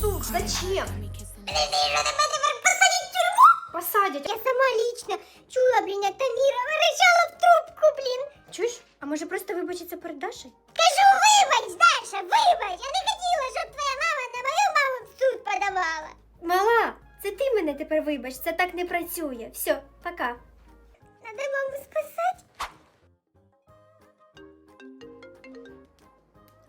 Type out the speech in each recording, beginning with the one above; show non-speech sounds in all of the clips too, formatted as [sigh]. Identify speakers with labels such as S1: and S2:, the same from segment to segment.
S1: Сук, зачем?
S2: Me
S1: Посадять.
S3: Я сама лично чула, блін, як Таміра вирішала в трубку, блін.
S1: Чуєш? А може просто вибачиться перед Дашею?
S3: Кажу, вибач, Даша, вибач. Я не хотіла, щоб твоя мама на мою маму в суд подавала.
S1: Мала, це ти мене тепер вибач, це так не працює. Все, пока.
S3: Надо маму спасати.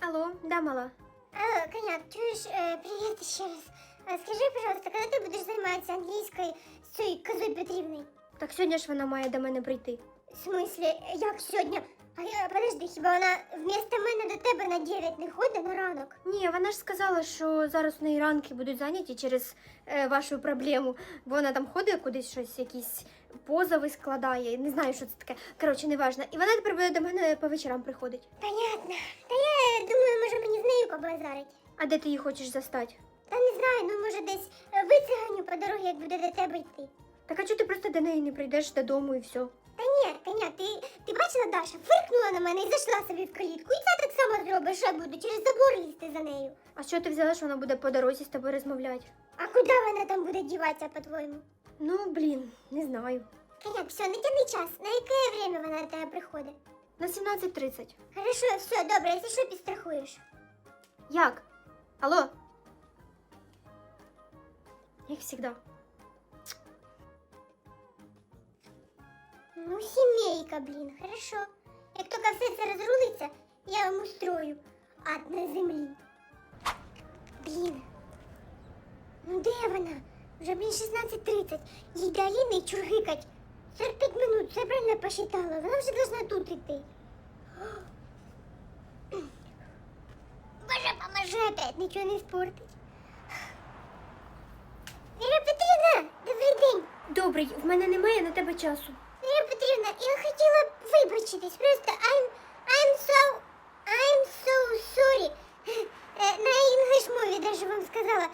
S1: Алло, да, мала.
S3: Алло, коняк, чуєш, е, привіт ще раз. А скажи, пожалуйста, коли ти будеш займатися англійською з цією козою Петрівною?
S1: Так сьогодні ж вона має до мене прийти.
S3: В смислі, як сьогодні? Подожди, хіба вона вмісто мене до тебе на 9 не ходить на ранок?
S1: Ні, вона ж сказала, що зараз у неї ранки будуть зайняті через е, вашу проблему, бо вона там ходить кудись щось, якісь позови складає. Не знаю, що це таке. Коротше, неважно. І вона тепер буде до мене по вечорам приходить.
S3: Понятно. Та я думаю, може мені з нею побазарить.
S1: А де ти її хочеш застати?
S3: Та не знаю, ну може десь е, вициганю по дорозі, як буде до тебе йти.
S1: Так а чого ти просто до неї не прийдеш додому і все?
S3: Та ні, коня, ти, ти бачила, Даша, фиркнула на мене і зайшла собі в калітку. І це так само зробиш, що я буду через забор лізти за нею.
S1: А що ти взяла, що вона буде по дорозі з тобою розмовляти?
S3: А куди вона там буде діватися, по-твоєму?
S1: Ну, блін, не знаю.
S3: Коняк, все, не тяни час. На яке время вона до тебе приходить?
S1: На 17.30.
S3: Хорошо, все, добре, якщо що, підстрахуєш.
S1: Як? Алло? Як завжди.
S3: Ну, сімейка, блін, хорошо. Як тільки все це розрулиться, я вам устрою ад на землі. Блін. Ну де вона? Вже, блін, 16.30. Їй до Аліни чургикать. 45 минут, все правильно посчитала. Вона вже должна тут іти. Боже, поможи нічого не спортить. Віра Петрівна, добрий день.
S1: Добрий, в мене немає на тебе часу.
S3: Хотіла б вибачитись. Просто I'm, I'm so, I'm so sorry. Е, На інглиш мові даже вам сказала.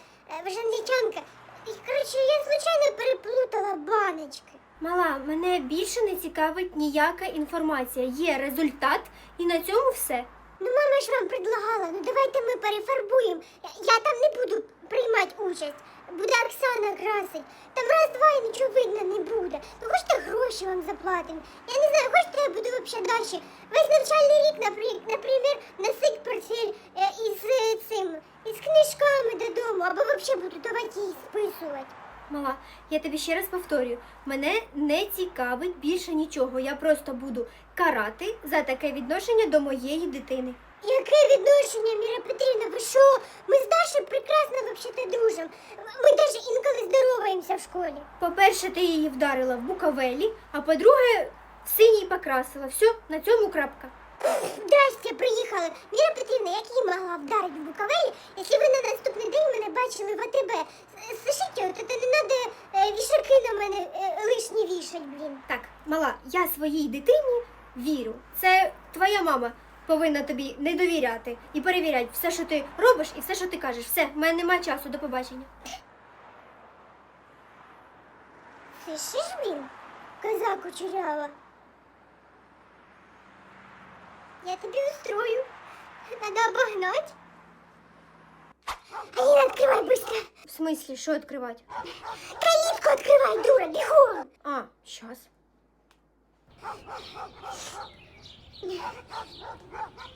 S3: Е, ж англічанка. Коротше, я звичайно переплутала баночки.
S1: Мала, мене більше не цікавить ніяка інформація. Є результат, і на цьому все.
S3: Ну, мама ж вам предлагала, ну давайте ми перефарбуємо. Я, я там не буду приймати участь. Буде Оксана красить. Там раз-два і нічого видно не буде. Ну хочете гроші вам заплатимо. Я я буду взагалі далі. Весь навчальний рік, напри- наприклад, носить портфель із е, цим, із книжками додому, або взагалі буду давати їй списувати.
S1: Мала, я тобі ще раз повторюю, мене не цікавить більше нічого. Я просто буду карати за таке відношення до моєї дитини.
S3: Яке відношення, Міра Петрівна, ви що? Ми з Дашею прекрасно взагалі дружимо. Ми навіть інколи здороваємося в школі.
S1: По-перше, ти її вдарила в букавелі, а по-друге, синій покрасила. Все, на цьому крапка.
S3: Здрасте, приїхали. Віра Петрівна, як її могла вдарити в Буковелі, якщо ви на наступний день мене бачили в АТБ? Слушайте, от це не треба вішаки на мене е, лишні вішать, блін.
S1: Так, мала, я своїй дитині вірю. Це твоя мама повинна тобі не довіряти і перевіряти все, що ти робиш, і все, що ти кажеш. Все, в мене немає часу, до побачення.
S3: Слышиш, блін? Коза кучерява. Я тобі устрою. Надо обогнать. Аліна, відкривай быстро.
S1: В смислі, що відкривати?
S3: Калітку відкривай, дура, бігом.
S1: А, щас.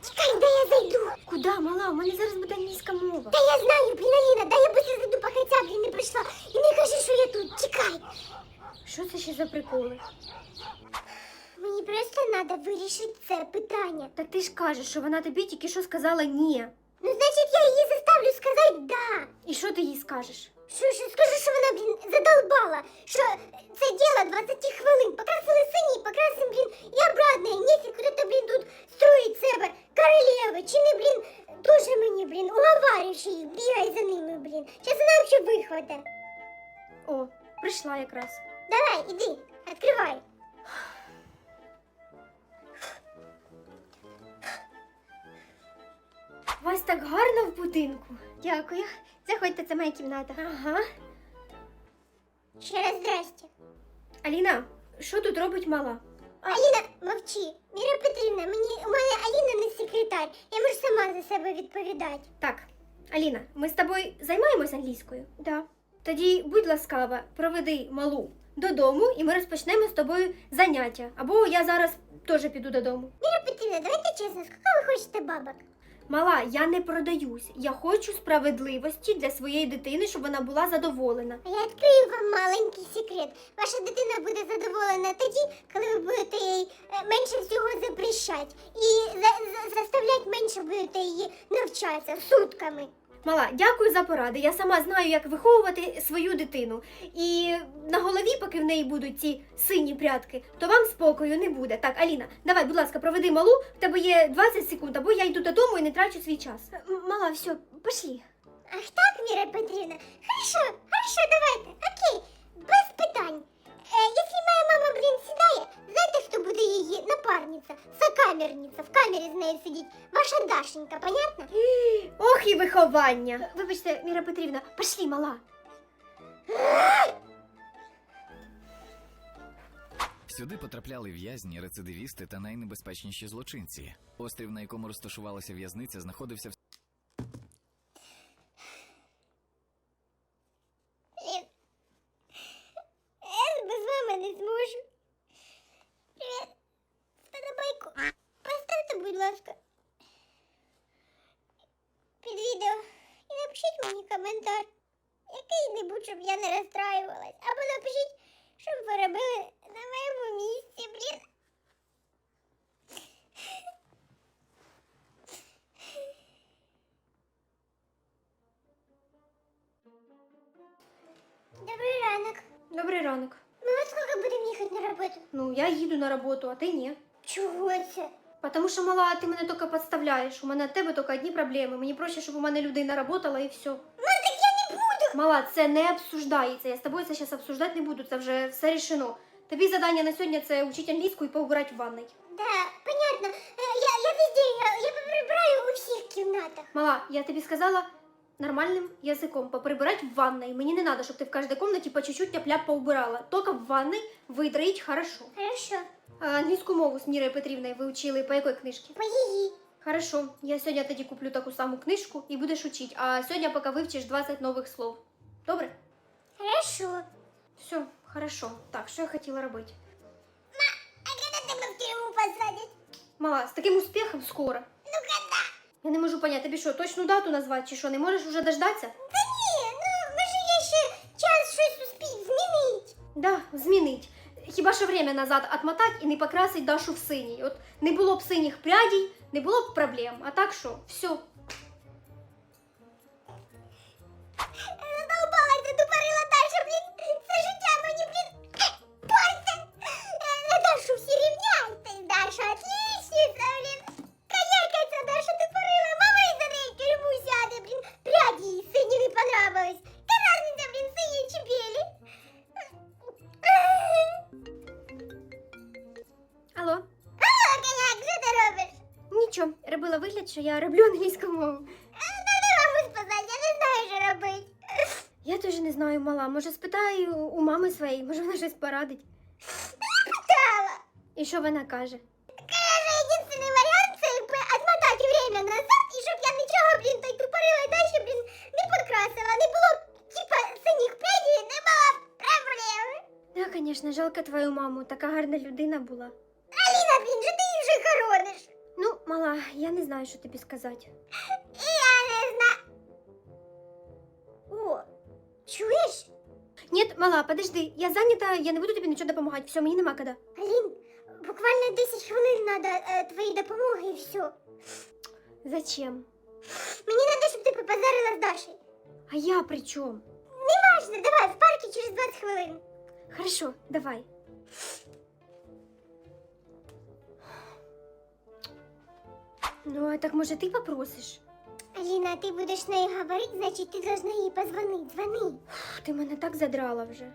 S3: Чекай, дай я зайду.
S1: Куда, мала? У мене зараз буде англійська мова.
S3: Та я знаю, блін, Аліна, дай я быстро зайду, поки ця, блін, не прийшла. І не кажи, що я тут. Чекай.
S1: Що це ще за приколи?
S3: Мені просто треба вирішити це питання.
S1: Так ти ж кажеш, що вона тобі тільки що сказала ні.
S3: Ну, значить, я її заставлю сказати да.
S1: І що ти їй скажеш?
S3: Що, що скажу, що вона, блін, задолбала. Що це діло 20 хвилин. Покрасили синій, покрасим, блін, і обратно. І нефіг куди-то, блін, тут строїть себе королеви. Чи не, блін, дуже мені, блін, уговарюєш їх, бігай за ними, блін. Щас вона взагалі вихвате.
S1: О, прийшла якраз.
S3: Давай, іди, відкривай.
S1: Вас так гарно в будинку. Дякую. Заходьте, це моя кімната. Ага.
S3: Ще раз здрасте.
S1: Аліна, що тут робить мала?
S3: Аліна, мовчи. Міра Петрівна, мені у мене Аліна не секрет тебе відповідати.
S1: Так, Аліна, ми з тобою займаємось англійською? Да. Тоді, будь ласкава, проведи малу додому, і ми розпочнемо з тобою заняття. Або я зараз теж піду додому.
S3: Міра Петрівна, давайте чесно, скільки ви хочете бабок?
S1: Мала, я не продаюсь. Я хочу справедливості для своєї дитини, щоб вона була задоволена.
S3: Я відкрию вам маленький секрет. Ваша дитина буде задоволена тоді, коли ви будете їй е, менше всього запрещати. І за, за, менше будете її навчатися сутками.
S1: Мала, дякую за поради. Я сама знаю, як виховувати свою дитину. І на голові, поки в неї будуть ці сині прядки, то вам спокою не буде. Так, Аліна, давай, будь ласка, проведи малу. В тебе є 20 секунд, або я йду додому і не трачу свій час. М- Мала, все, пошли.
S3: Ах так, Міра Петрівна? Хорошо, хорошо, давайте. Окей, без питань. Е, якщо моя мама, блін, сідає, знаєте, хто буде її напарниця, сокамерниця, в камері з нею сидіть? Ваша Дашенька, понятно?
S1: Ох і виховання. Вибачте, Міра Петрівна, пошли, мала.
S4: Сюди потрапляли в'язні, рецидивісти та найнебезпечніші злочинці. Острів, на якому розташувалася в'язниця, знаходився в
S3: Блін. Я без мами не зможу. Привіт. Вподобайку. Поставте, будь ласка. Під відео. І напишіть мені коментар. Який-небудь, щоб я не розстраювалась. Або напишіть, що б ви робили на моєму місці, блін. Добрий ранок.
S1: Добрий ранок.
S3: Ми от скільки будемо їхати на роботу?
S1: Ну, я їду на роботу, а ти ні.
S3: Чого це?
S1: Потому що мала, ти мене тільки підставляєш. У мене від тебе тільки одні проблеми. Мені проще, щоб у мене людина работала і все.
S3: Мам, так я не буду.
S1: Мала, це не обсуждається. Я з тобою це зараз обсуждати не буду. Це вже все рішено. Тобі завдання на сьогодні це вчити англійську і поубирати в ванной.
S3: Да, понятно. Е, Я, я везде, я, я прибираю у всіх кімнатах.
S1: Мала, я тобі сказала нормальним язиком поприбирати в ванной. Мені не треба, щоб ти в кожній кімнаті по чуть-чуть тяп-ляп поубирала. Тільки в ванной видроїть хорошо.
S3: Хорошо.
S1: А англійську мову з Мірою Петрівною ви вчили по якій книжці?
S3: По її.
S1: Хорошо, я сьогодні тоді куплю таку саму книжку і будеш учити. А сьогодні поки вивчиш 20 нових слов. Добре?
S3: Хорошо.
S1: Все, хорошо. Так, що я хотіла робити?
S3: А коли тебе в тюрму посадять?
S1: Мала, з таким успіхом скоро.
S3: Ну коли?
S1: Я не можу понять, тобі що, точну дату назвати чи що, не можеш уже дождатися?
S3: Та ні, ну може є ще час щось успіть змінити.
S1: Да, змінить. Хіба що время назад отмотать і не покрасить Дашу в синій. От не було б синіх прядей, не було б проблем. А так що, все.
S3: Що
S1: я роблю англійську мову.
S3: Надо маму спасати, я не знаю, що робити.
S1: Я теж не знаю, мала. Може, спитаю у мами своєї, може вона щось порадить.
S3: Питала.
S1: І що вона каже?
S3: Каже, єдиний варіант це якби отмотати время назад, і щоб я нічого, блін, той тупорила і далі, блін, не покрасила, не було, типа, синіх прядей, не було проблеми.
S1: Да, звісно, жалко твою маму, така гарна людина була. Мала, я не знаю, що тобі сказати.
S3: І я не знаю. О, чуєш?
S1: Ні, мала, подожди, я зайнята, я не буду тобі нічого допомагати. Все, мені нема коли.
S3: Алін, буквально 10 хвилин треба е, твоєї допомоги і все.
S1: Зачем?
S3: Мені треба, щоб ти попозарила з Дашею.
S1: А я при чому?
S3: Неважно, давай, в парку через 20 хвилин.
S1: Хорошо, давай. Ну, а так може ти попросиш?
S3: Аліна, ти будеш нею говорити, значить ти должна їй позвонити. Дзвони.
S1: Фу, Ти мене так задрала вже.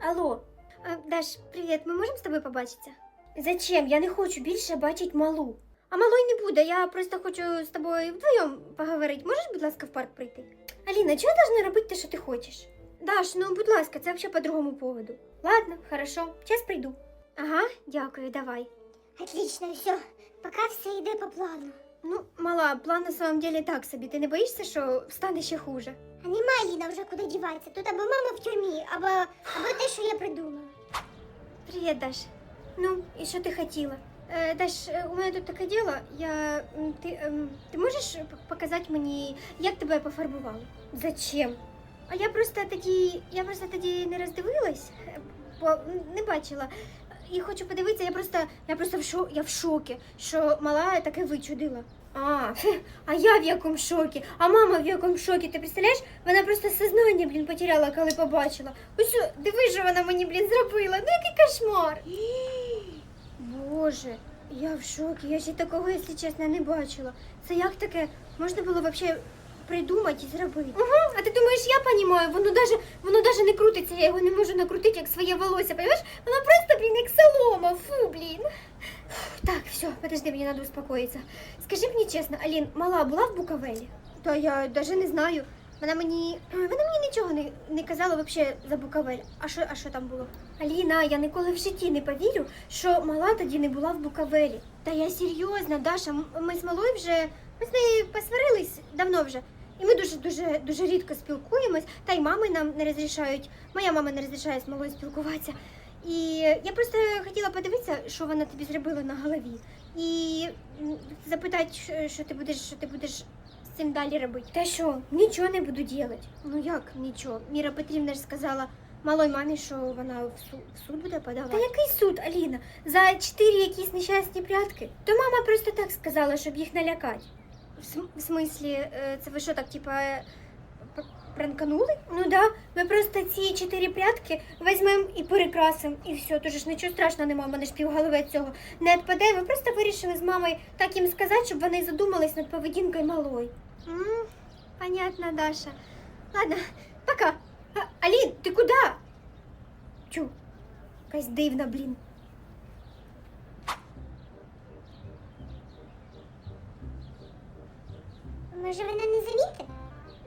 S1: Алло, а, Даш, привіт, ми можемо з тобою побачитися? Зачем? Я не хочу більше бачити малу. А малої не буде, я просто хочу з тобою вдвоєм поговорити. Можеш, будь ласка, в парк прийти? Аліна, чого я должна робити те, що ти хочеш? Даш, ну будь ласка, це взагалі по другому поводу. Ладно, хорошо, час прийду. Ага, дякую, давай.
S3: Отлично, все. Поки все йде по плану.
S1: Ну, мала, план на самом деле так собі. Ти не боїшся, що стане ще хуже?
S3: А немає Ліна вже куди діватися. Тут або мама в тюрмі, або, або те, що я придумала.
S1: Привет, Даш. Ну, и что ты хотела? Э, Даш, э, у мене тут таке діло. Я, м, ти, ем, ти можеш п- показати мені, як тебе пофарбували? Зачем? А я просто тоді, я просто тоді не роздивилась, бо не бачила. І хочу подивитися, я просто, я просто в, шо, я в шокі, що мала таке вичудила. А, а я в якому шокі, а мама в якому шокі. Ти представляєш? Вона просто сознання, блін, потеряла, коли побачила. Ось, диви, що вона мені, блін, зробила. Ну який кошмар. Боже, я в шокі. Я ще такого, якщо чесно, не бачила. Це як таке можна було взагалі придумати і зробити? Угу. А ти думаєш, я понімаю, воно даже, воно даже не крутиться, я його не можу накрутити, як своє волосся, понимаєш? Воно просто, блін, як солома, фу, блін. Так, все, подожди, мені треба успокоїтися. Скажи мені чесно, Алін, мала була в Буковелі? Та я навіть не знаю. Вона мені, вона [clears throat] мені нічого не, не казала вообще за Буковель. А що, а що там було? Аліна, я ніколи в житті не повірю, що мала тоді не була в Буковелі. Та я серйозно, Даша, ми з малою вже ми з нею посварились давно вже. І ми дуже дуже дуже рідко спілкуємось, та й мами нам не розрішають. Моя мама не розрішає з малою спілкуватися. І я просто хотіла подивитися, що вона тобі зробила на голові. І запитати, що- ти будеш, що ти будеш з цим далі робити. Та що, нічого не буду робити. Ну як нічого? Міра Петрівна ж сказала малой мамі, що вона в суд, в суд буде подавати. Та який суд, Аліна? За чотири якісь нещасні прятки? То мама просто так сказала, щоб їх налякати. В, см- смислі, е, це ви що так, типа, пранканули? Ну да, ми просто ці чотири прятки візьмемо і перекрасимо, і все. Тож ж нічого страшного нема, мене ж півголови цього не відпаде. Ми просто вирішили з мамою так їм сказати, щоб вони задумались над поведінкою малої. М, понятно, Даша. Ладно, пока. А, Алін, ти куди? Чу, якась дивна, блін.
S3: Може вона не замітить?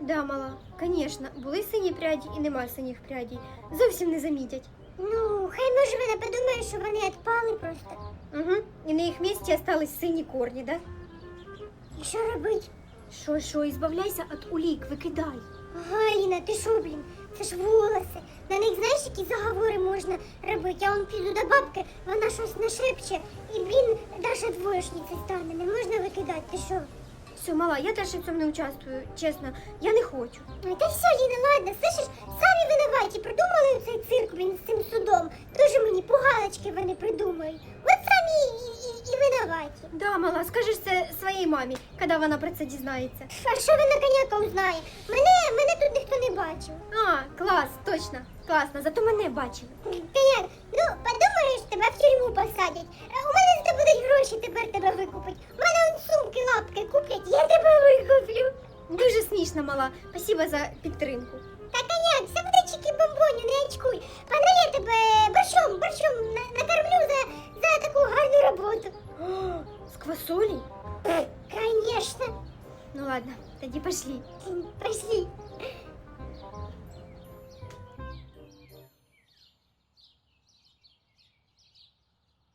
S1: Да, мала, звісно, були сині пряді і нема синіх прядей. Зовсім не замітять.
S3: Ну, хай може вона подумає, що вони відпали просто.
S1: Угу. І на їх місці остались сині корні, да?
S3: І що робить?
S1: Що, що, ізбавляйся від улік, викидай.
S3: Ага, Аліна, ти що, блін? Це ж волоси. На них знаєш, які заговори можна робити. Я он піду до бабки, вона щось нашепче, і блін, Даша двоєшниця стане. Не можна викидати, ти що?
S1: Все, мала, я теж в цьому не участвую, чесно, я не хочу.
S3: Ой, та все, Ліна, ладно, слышиш, самі винуваті, придумали цей цирк, блін, з цим судом. Дуже мені пугалочки вони придумають. От самі і, і, і винуваті.
S1: Да, мала, скажеш це своїй мамі, коли вона про це дізнається.
S3: А що він на коняка узнає? Мене, мене тут ніхто не бачив.
S1: А, клас, точно, класно, зато мене бачили.
S3: Коняк, ну подумаєш, тебе в тюрму посадять. У мене здобудуть гроші тепер тебе викупить. Сумки, лапки куплять, я тебе викуплю.
S1: Дуже смішно, мала. Спасибо за підтримку.
S3: Та коняк, все буде чики бомбоню, не очкуй. Пане, я тебе борщом, борщом на- накормлю за, за таку гарну роботу.
S1: О, З квасолі?
S3: Конечно.
S1: Ну ладно, тоді пошли.
S3: Пошли.